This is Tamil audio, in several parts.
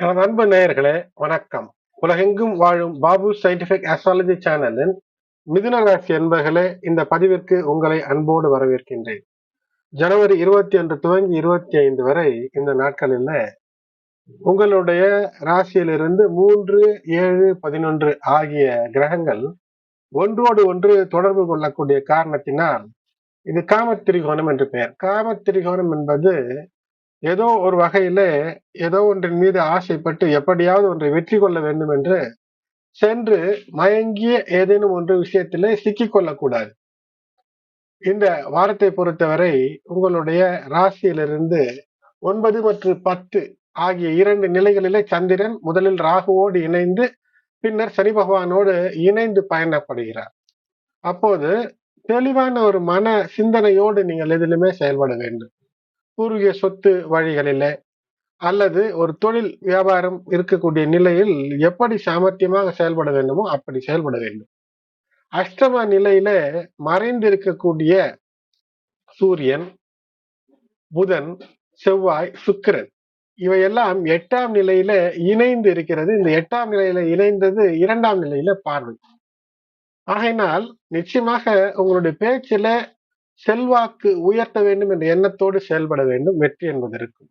எனது அன்பு நேயர்களே வணக்கம். உலகெங்கும் வாழும் பாபு சயின்டிபிக் அஸ்ட்ராலஜி சேனலின் மிதுன ராசி என்பர்களே இந்த பதிவிற்கு உங்களை அன்போடு வரவேற்கின்றேன். ஜனவரி இருபத்தி ஒன்று துவங்கி இருபத்தி ஐந்து வரை இந்த நாட்களில் உங்களுடைய ராசியிலிருந்து மூன்று ஏழு பதினொன்று ஆகிய கிரகங்கள் ஒன்றோடு ஒன்று தொடர்பு கொள்ளக்கூடிய காரணத்தினால் இது காமத்திரிகோணம் என்று பெயர். காமத்திரிகோணம் என்பது ஏதோ ஒரு வகையில ஏதோ ஒன்றின் மீது ஆசைப்பட்டு எப்படியாவது ஒன்றை வெற்றி கொள்ள வேண்டும் என்று சென்று மயங்கிய ஏதேனும் ஒன்று விஷயத்திலே சிக்கிக் கொள்ளக்கூடாது. இந்த வாரத்தை பொறுத்தவரை உங்களுடைய ராசியிலிருந்து ஒன்பது மற்றும் பத்து ஆகிய இரண்டு நிலைகளிலே சந்திரன் முதலில் ராகுவோடு இணைந்து பின்னர் சனி பகவானோடு இணைந்து பயணப்படுகிறார். அப்போது தெளிவான ஒரு மன சிந்தனையோடு நீங்கள் எதிலுமே செயல்பட வேண்டும். பூர்வீக சொத்து வழிகளில அல்லது ஒரு தொழில் வியாபாரம் இருக்கக்கூடிய நிலையில் எப்படி சாமர்த்தியமாக செயல்பட வேண்டுமோ அப்படி செயல்பட வேண்டும். அஷ்டம நிலையில மறைந்து இருக்கக்கூடிய சூரியன் புதன் செவ்வாய் சுக்கிரன் இவையெல்லாம் எட்டாம் நிலையில இணைந்து இருக்கிறது. இந்த எட்டாம் நிலையில இணைந்தது இரண்டாம் நிலையில பார்வை. ஆகையினால் நிச்சயமாக உங்களுடைய பேச்சில செல்வாக்கு உயர்த்த வேண்டும் என்ற எண்ணத்தோடு செயல்பட வேண்டும். வெற்றி என்பது இருக்கும்.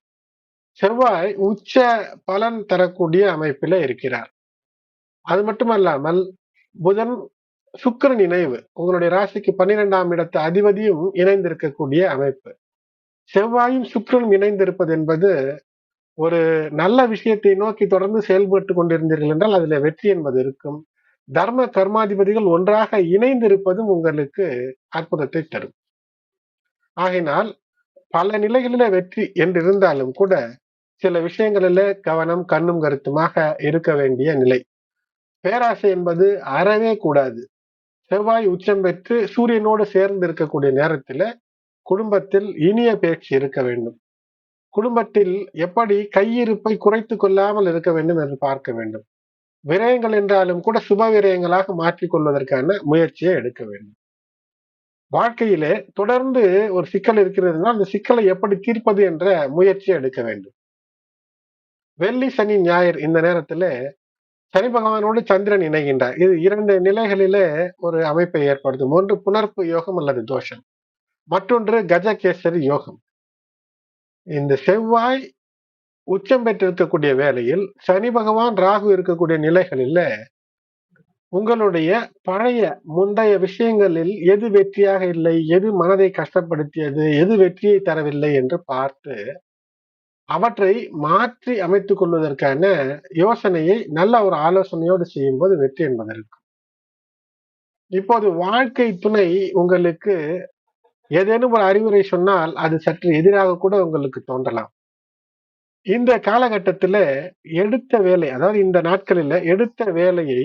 செவ்வாய் உச்ச பலன் தரக்கூடிய அமைப்பில இருக்கிறார். அது மட்டுமல்லாமல் புதன் சுக்கரன் இணைவு. உங்களுடைய ராசிக்கு பன்னிரெண்டாம் இடத்து அதிபதியும் இணைந்திருக்கக்கூடிய அமைப்பு. செவ்வாயும் சுக்கரனும் இணைந்திருப்பது என்பது ஒரு நல்ல விஷயத்தை நோக்கி தொடர்ந்து செயல்பட்டு கொண்டிருந்தீர்கள் என்றால் அதுல வெற்றி என்பது இருக்கும். தர்ம கர்மாதிபதிகள் ஒன்றாக இணைந்திருப்பதும் உங்களுக்கு அற்புதத்தை தரும். ஆகினால் பல நிலைகளில வெற்றி என்று இருந்தாலும் கூட சில விஷயங்களில கவனம் கண்ணும் கருத்துமாக இருக்க வேண்டிய நிலை. பேராசை என்பது அறவே கூடாது. செவ்வாய் உச்சம் பெற்று சூரியனோடு சேர்ந்து இருக்கக்கூடிய நேரத்துல குடும்பத்தில் இனிய பேச்சு இருக்க வேண்டும். குடும்பத்தில் எப்படி கையிருப்பை குறைத்து கொள்ளாமல் இருக்க வேண்டும் என்று பார்க்க வேண்டும். விரயங்கள் என்றாலும் கூட சுப விரயங்களாக மாற்றிக்கொள்வதற்கான முயற்சியை எடுக்க வேண்டும். வாழ்க்கையிலே தொடர்ந்து ஒரு சிக்கல் இருக்கிறதுனா அந்த சிக்கலை எப்படி தீர்ப்பது என்ற முயற்சி எடுக்க வேண்டும். வெள்ளி சனி ஞாயிறு இந்த நேரத்துல சனி பகவானோடு சந்திரன் இணைகின்றார். இது இரண்டு நிலைகளிலே ஒரு அமைப்பை ஏற்படுத்தும். ஒன்று புணர்ப்பு யோகம் அல்லது தோஷம். மற்றொன்று கஜகேசரி யோகம். இந்த செவ்வாய் உச்சம் பெற்றிருக்கக்கூடிய வேளையில் சனி பகவான் ராகு இருக்கக்கூடிய நிலைகளில உங்களுடைய பழைய முந்தைய விஷயங்களில் எது வெற்றியாக இல்லை எது மனதை கஷ்டப்படுத்தியது எது வெற்றியை தரவில்லை என்று பார்த்து அவற்றை மாற்றி அமைத்துக் கொள்வதற்கான யோசனையை நல்ல ஒரு ஆலோசனையோடு செய்யும் போது வெற்றி என்பது இருக்கும். இப்போது வாழ்க்கை துணை உங்களுக்கு ஏதேனும் ஒரு அறிவுரை சொன்னால் அது சற்று எதிராக கூட உங்களுக்கு தோன்றலாம். இந்த காலகட்டத்துல எடுத்த வேலை அதாவது இந்த நாட்களில எடுத்த வேலையை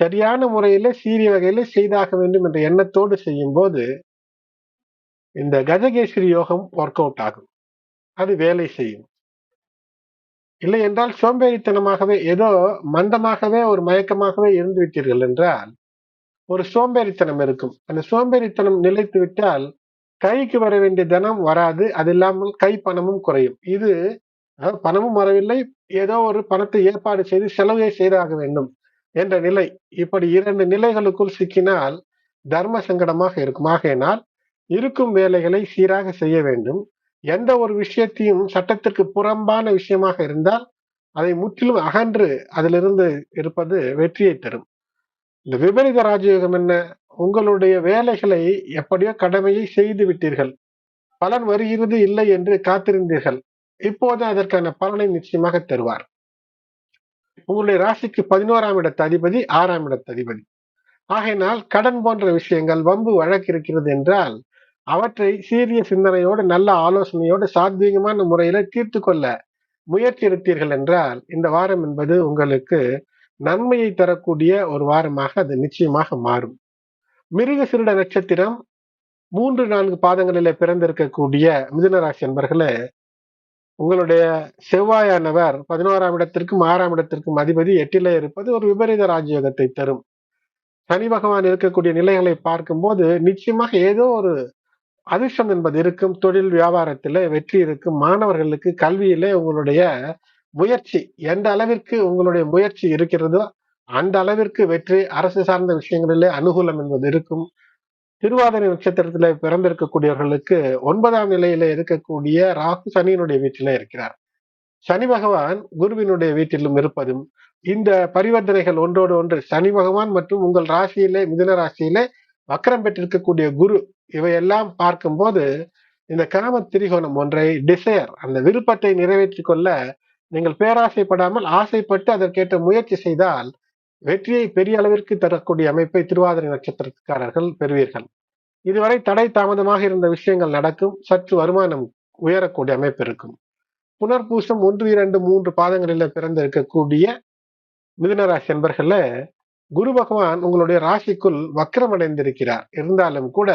சரியான முறையில சீரிய வகையில செய்தாக வேண்டும் என்ற எண்ணத்தோடு செய்யும் போது இந்த கஜகேஸ்வரி யோகம் ஒர்க் அவுட் ஆகும். அது வேலை செய்யும். இல்லை என்றால் சோம்பேறித்தனமாகவே ஏதோ மந்தமாகவே ஒரு மயக்கமாகவே இருந்து விட்டீர்கள் என்றால் ஒரு சோம்பேறித்தனம் இருக்கும். அந்த சோம்பேறித்தனம் நிலைத்து விட்டால் கைக்கு வர வேண்டிய தனம் வராது. அது இல்லாமல் கை பணமும் குறையும். இது பணமும் வரவில்லை. ஏதோ ஒரு பணத்தை ஏற்பாடு செய்து செலவை செய்தாக வேண்டும். என்ற நிலை. இப்படி இரண்டு நிலைகளுக்குள் சிக்கினால் தர்ம சங்கடமாக இருக்கும். ஆகையினால் இருக்கும் வேலைகளை சீராக செய்ய வேண்டும். எந்த ஒரு விஷயத்தையும் சட்டத்திற்கு புறம்பான விஷயமாக இருந்தால் அதை முற்றிலும் அகன்று அதிலிருந்து இருப்பது வெற்றியை தரும். இந்த விபரீத ராஜயோகம் என்ன? உங்களுடைய வேலைகளை எப்படியோ கடமையை செய்து விட்டீர்கள். பலன் வருகிறது இல்லை என்று காத்திருந்தீர்கள். இப்போது அதற்கான பலனை நிச்சயமாக தருவார். உங்களுடைய ராசிக்கு பதினோராம் இடத்து அதிபதி ஆறாம் இடத்து அதிபதி. ஆகையினால் கடன் போன்ற விஷயங்கள் வம்பு வழக்கு இருக்கிறது என்றால் அவற்றை சீரிய சிந்தனையோடு நல்ல ஆலோசனையோடு சாத்வீகமான முறையில தீர்த்து கொள்ள முயற்சி எடுத்தீர்கள் என்றால் இந்த வாரம் என்பது உங்களுக்கு நன்மையை தரக்கூடிய ஒரு வாரமாக அது நிச்சயமாக மாறும். மிருக சிறுட நட்சத்திரம் மூன்று நான்கு பாதங்களிலே பிறந்திருக்கக்கூடிய மிதுனராசி என்பர்களே உங்களுடைய செவ்வாயானவர் பதினோராம் இடத்திற்கும் ஆறாம் இடத்திற்கும் அதிபதி எட்டிலே இருப்பது ஒரு விபரீத ராஜயோகத்தை தரும். சனி பகவான் இருக்கக்கூடிய நிலைகளை பார்க்கும்போது நிச்சயமாக ஏதோ ஒரு அதிர்ஷ்டம் என்பது இருக்கும். தொழில் வியாபாரத்தில் வெற்றி இருக்கும். மாணவர்களுக்கு கல்வியிலே உங்களுடைய முயற்சி எந்த அளவிற்கு உங்களுடைய முயற்சி இருக்கிறதோ அந்த அளவிற்கு வெற்றி அரசு சார்ந்த விஷயங்களிலே அனுகூலம் என்பது இருக்கும். திருவாதிரை நட்சத்திரத்துல பிறந்திருக்கக்கூடியவர்களுக்கு ஒன்பதாம் நிலையில இருக்கக்கூடிய ராகு சனியினுடைய வீட்டில இருக்கிறார். சனி பகவான் குருவினுடைய வீட்டிலும் இருப்பதும் இந்த பரிவர்த்தனைகள் ஒன்றோடு ஒன்று சனி பகவான் மற்றும் உங்கள் ராசியிலே மிதுன ராசியிலே வக்கரம் பெற்றிருக்கக்கூடிய குரு இவையெல்லாம் பார்க்கும்போது இந்த காம திரிகோணம் ஒன்றை டிசையர் அந்த விருப்பத்தை நிறைவேற்றிக் கொள்ள நீங்கள் பேராசைப்படாமல் ஆசைப்பட்டு அதற்கேற்ற முயற்சி செய்தால் வெற்றியை பெரிய அளவிற்கு தரக்கூடிய அமைப்பை திருவாதிரை நட்சத்திரக்காரர்கள் பெறுவீர்கள். இதுவரை தடை தாமதமாக இருந்த விஷயங்கள் நடக்கும். சற்று வருமானம் உயரக்கூடிய அமைப்பு இருக்கும். புனர்பூசம் ஒன்று இரண்டு மூன்று பாதங்களில் பிறந்திருக்கக்கூடிய மிதுனராசி என்பர்கள குரு பகவான் உங்களுடைய ராசிக்குள் வக்கரமடைந்திருக்கிறார். இருந்தாலும் கூட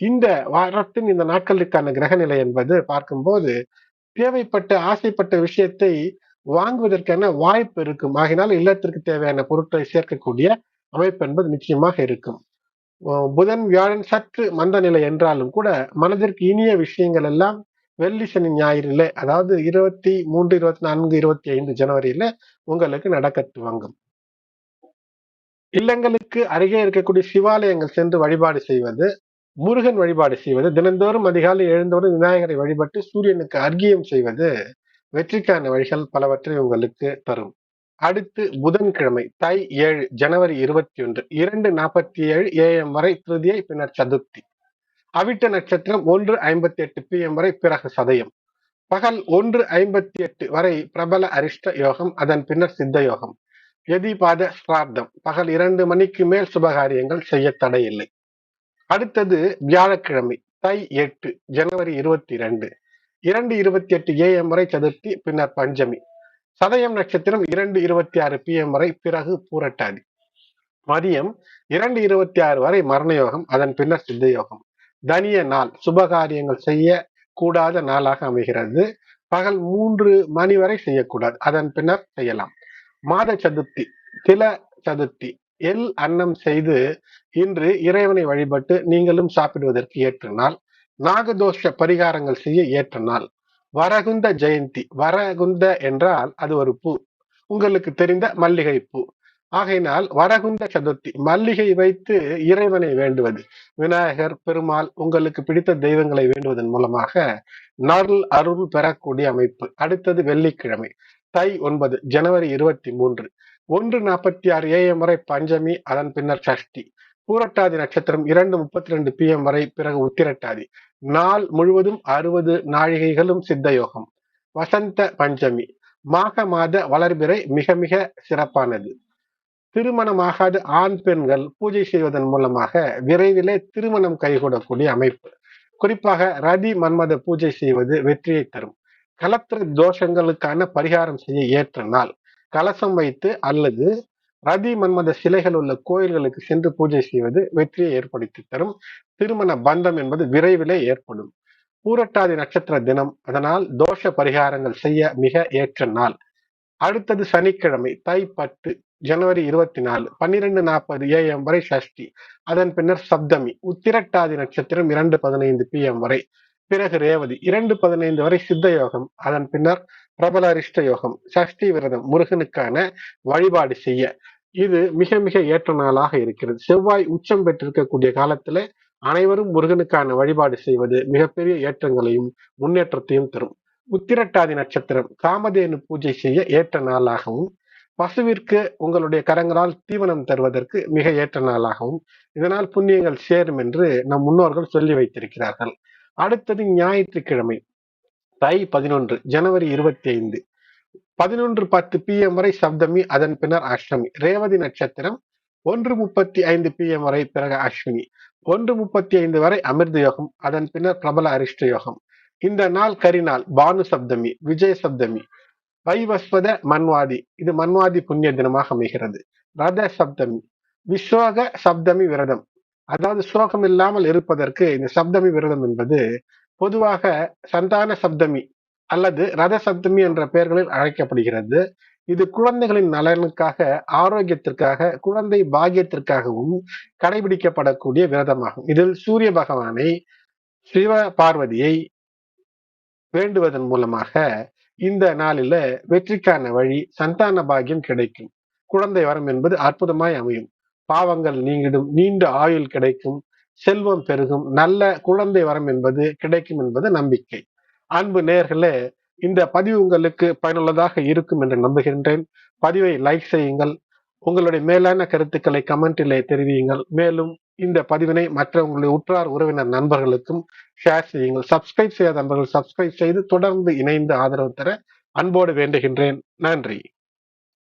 இந்த வாரத்தின் இந்த நாட்களுக்கான கிரகநிலை என்பது பார்க்கும்போது தேவைப்பட்ட ஆசைப்பட்ட விஷயத்தை வாங்குவதற்கான வாய்ப்பு இருக்கும். ஆகினால் இல்லத்திற்கு தேவையான பொருட்களை சேர்க்கக்கூடிய அமைப்பு என்பது நிச்சயமாக இருக்கும். புதன் வியாழன் சற்று மந்த நிலை என்றாலும் கூட மனதிற்கு இனிய விஷயங்கள் எல்லாம் வெள்ளி சனி ஞாயிறுல அதாவது இருபத்தி மூன்று இருபத்தி நான்கு இருபத்தி ஐந்து ஜனவரியில உங்களுக்கு நடக்க துவங்கும் இல்லங்களுக்கு அருகே இருக்கக்கூடிய சிவாலயங்கள் சென்று வழிபாடு செய்வது முருகன் வழிபாடு செய்வது தினந்தோறும் அதிகாலை எழுந்தோறும் விநாயகரை வழிபட்டு சூரியனுக்கு அர்க்கியம் செய்வது வெற்றிக்கான வழிகள் பலவற்றை உங்களுக்கு தரும். அடுத்து புதன்கிழமை தை ஏழு ஜனவரி இருபத்தி ஒன்று இரண்டு நாற்பத்தி ஏழு ஏஎம் வரை திருதியை பின்னர் சதுர்த்தி. அவிட்ட நட்சத்திரம் ஒன்று ஐம்பத்தி எட்டு பி எம் வரை பிறகு சதயம். பகல் ஒன்று ஐம்பத்தி எட்டு வரை பிரபல அரிஷ்ட யோகம் அதன் பின்னர் சித்த யோகம். எதிபாத ஸ்ரார்த்தம் பகல் இரண்டு மணிக்கு மேல் சுபகாரியங்கள் செய்ய தடையில்லை. அடுத்தது வியாழக்கிழமை தை எட்டு ஜனவரி இருபத்தி இரண்டு இரண்டு இருபத்தி எட்டு ஏஎம் வரை சதுர்த்தி பின்னர் பஞ்சமி. சதயம் நட்சத்திரம் இரண்டு இருபத்தி ஆறு பிஎம் வரை பிறகு பூரட்டாதி. மதியம் இரண்டு இருபத்தி ஆறு வரை மரண யோகம் அதன் பின்னர் சித்த யோகம் தனிய நாள் சுபகாரியங்கள் செய்ய கூடாத நாளாக அமைகிறது. பகல் மூன்று மணி வரை செய்யக்கூடாது அதன் பின்னர் செய்யலாம். மாத சதுர்த்தி தில சதுர்த்தி. எல் அன்னம் செய்து இன்று இறைவனை வழிபட்டு நீங்களும் சாப்பிடுவதற்கு ஏற்ற நாள். நாகதோஷ பரிகாரங்கள் செய்ய ஏற்ற நாள் வரகுந்த ஜெயந்தி. வரகுந்த என்றால் அது ஒரு பூ. உங்களுக்கு தெரிந்த மல்லிகை பூ. ஆகையினால் வரகுந்த சதுர்த்தி. மல்லிகை வைத்து இறைவனை வேண்டுவது. விநாயகர் பெருமாள் உங்களுக்கு பிடித்த தெய்வங்களை வேண்டுவதன் மூலமாக நருள் அருள் பெறக்கூடிய அமைப்பு. அடுத்தது வெள்ளிக்கிழமை. தை ஒன்பது ஜனவரி இருபத்தி மூன்று. ஒன்று நாற்பத்தி ஆறு ஏஎம் வரை பஞ்சமி அதன் பின்னர் சஷ்டி. பூரட்டாதி நட்சத்திரம் இரண்டு முப்பத்தி ரெண்டு பி எம் வரை பிறகு உத்திரட்டாதி. நாள் முழுவதும் அறுபது நாழிகைகளும் சித்த யோகம் வசந்த பஞ்சமி. மாக மாத வளர்பிறை மிக மிக சிறப்பானது. திருமணமாகாத ஆண் பெண்கள் பூஜை செய்வதன் மூலமாக விரைவிலே திருமணம் கைகூடக்கூடிய அமைப்பு. குறிப்பாக ரதி மன்மத பூஜை செய்வது வெற்றியை தரும். கலத்திர தோஷங்களுக்கான பரிகாரம் செய்ய ஏற்ற நாள். கலசம் வைத்து அல்லது ரதி மன்மத சிலைகள் உள்ள கோயில்களுக்கு சென்று பூஜை செய்வது வெற்றியை ஏற்படுத்தி தரும். திருமண பந்தம் என்பது விரைவிலே ஏற்படும். பூரட்டாதி நட்சத்திர தினம். அதனால் தோஷ பரிகாரங்கள் செய்ய மிக ஏற்ற நாள். அடுத்தது சனிக்கிழமை தை பத்து ஜனவரி இருபத்தி நாலு பன்னிரெண்டு நாற்பது ஏஎம் வரை சஷ்டி. அதன் பின்னர் சப்தமி உத்திரட்டாதி நட்சத்திரம் இரண்டு பதினைந்து பி எம் வரை. பிறகு ரேவதி இரண்டு பதினைந்து வரை சித்த யோகம். அதன் பின்னர் பிரபல அரிஷ்ட யோகம் சஷ்டி விரதம் முருகனுக்கான வழிபாடு செய்ய. இது மிக மிக ஏற்ற நாளாக இருக்கிறது. செவ்வாய் உச்சம் பெற்றிருக்கக்கூடிய காலத்துல அனைவரும் முருகனுக்கான வழிபாடு செய்வது மிகப்பெரிய ஏற்றங்களையும் முன்னேற்றத்தையும் தரும். உத்திரட்டாதி நட்சத்திரம் காமதேனு பூஜை செய்ய ஏற்ற நாளாகவும் பசுவிற்கு உங்களுடைய கரங்களால் தீவனம் தருவதற்கு மிக ஏற்ற நாளாகவும் இதனால் புண்ணியங்கள் சேரும் என்று நம் முன்னோர்கள் சொல்லி வைத்திருக்கிறார்கள். அடுத்தது ஞாயிற்றுக்கிழமை. தை பதினொன்று ஜனவரி இருபத்தி ஐந்து பதினொன்று பத்து பி எம் வரை சப்தமி அதன் பின்னர் அஷ்டமி. ரேவதி நட்சத்திரம் ஒன்று முப்பத்தி ஐந்து பி எம் வரை பிறகு அஸ்வினி. ஒன்று முப்பத்தி ஐந்து வரை அமிர்த யோகம் அதன் பின்னர் பிரபல அரிஷ்ட யோகம். இந்த நாள் கரிநாள் பானு சப்தமி விஜய சப்தமி. வைவஸ்வத மன்வாதி இது மன்வாதி புண்ணிய தினமாக அமைகிறது. ரத சப்தமி விஸ்வக சப்தமி விரதம். அதாவது சோகம் இல்லாமல் இருப்பதற்கு இந்த சப்தமி விரதம் என்பது பொதுவாக சந்தான சப்தமி அல்லது ரத சப்தமி என்ற பெயர்களில் அழைக்கப்படுகிறது. இது குழந்தைகளின் நலனுக்காக ஆரோக்கியத்திற்காக குழந்தை பாகியத்திற்காகவும் கடைபிடிக்கப்படக்கூடிய விரதமாகும். இதில் சூரிய பகவானை சிவ பார்வதியை வேண்டுவதன் மூலமாக இந்த நாளில வெற்றிக்கான வழி சந்தான பாகியம் கிடைக்கும். குழந்தை வரம் என்பது அற்புதமாய் அமையும். பாவங்கள் நீங்கிடும் நீண்ட ஆயுள் கிடைக்கும். செல்வம் பெருகும். நல்ல குழந்தை வரம் என்பது கிடைக்கும் என்பது நம்பிக்கை. அன்பு நேர்களே இந்த பதிவு உங்களுக்கு பயனுள்ளதாக இருக்கும் என்று நம்புகின்றேன். பதிவை லைக் செய்யுங்கள். உங்களுடைய மேலான கருத்துக்களை கமெண்டிலே தெரிவியுங்கள். மேலும் இந்த பதிவினை மற்ற உங்களுடைய உற்றார் உறவினர் நண்பர்களுக்கும் ஷேர் செய்யுங்கள். சப்ஸ்கிரைப் செய்யாத நண்பர்கள் சப்ஸ்கிரைப் செய்து தொடர்ந்து இணைந்து ஆதரவு தர அன்போடு வேண்டுகின்றேன். நன்றி.